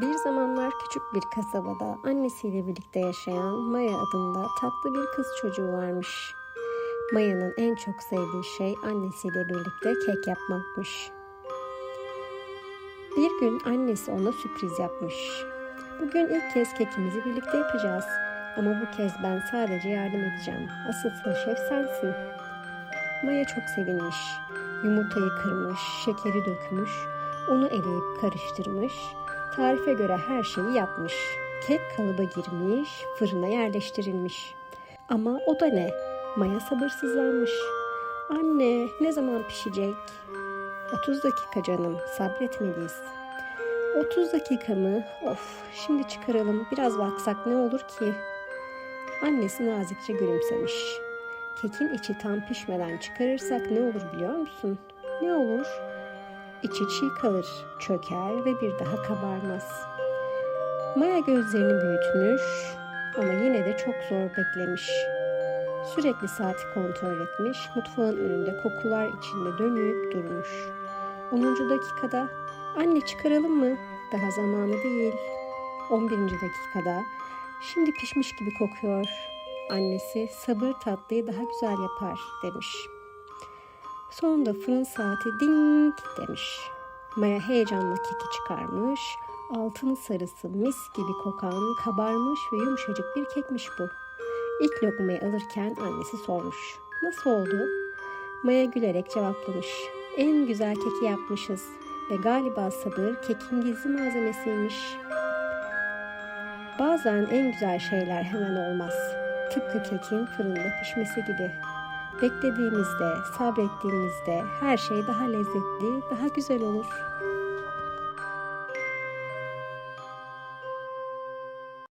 Bir zamanlar küçük bir kasabada annesiyle birlikte yaşayan Maya adında tatlı bir kız çocuğu varmış. Maya'nın en çok sevdiği şey annesiyle birlikte kek yapmakmış. Bir gün annesi ona sürpriz yapmış. Bugün ilk kez kekimizi birlikte yapacağız. Ama bu kez ben sadece yardım edeceğim. Asıl şef sensin. Maya çok sevinmiş. Yumurtayı kırmış, şekeri dökmüş, unu eleyip karıştırmış. Tarife göre her şeyi yapmış. Kek kalıba girmiş, fırına yerleştirilmiş. Ama o da ne? Maya sabırsızlanmış. Anne, ne zaman pişecek? 30 dakika canım, sabretmeliyiz. 30 dakika mı? Of, şimdi çıkaralım. Biraz baksak ne olur ki? Annesi nazikçe gülümsemiş. Kekin içi tam pişmeden çıkarırsak ne olur biliyor musun? Ne olur? İçi çiğ kalır, çöker ve bir daha kabarmaz. Maya gözlerini büyütmüş ama yine de çok zor beklemiş. Sürekli saati kontrol etmiş, mutfağın önünde kokular içinde dönüp durmuş. 10. dakikada anne çıkaralım mı? Daha zamanı değil. 11. dakikada şimdi pişmiş gibi kokuyor. Annesi sabır tatlıyı daha güzel yapar demiş. Sonunda fırın saati ding demiş. Maya heyecanla keki çıkarmış. Altın sarısı mis gibi kokan, kabarmış ve yumuşacık bir kekmiş bu. İlk lokmayı alırken annesi sormuş. Nasıl oldu? Maya gülerek cevaplamış. En güzel keki yapmışız ve galiba sabır kekin gizli malzemesiymiş. Bazen en güzel şeyler hemen olmaz. Tıpkı kekin fırında pişmesi gibi. Beklediğimizde, sabrettiğimizde her şey daha lezzetli, daha güzel olur.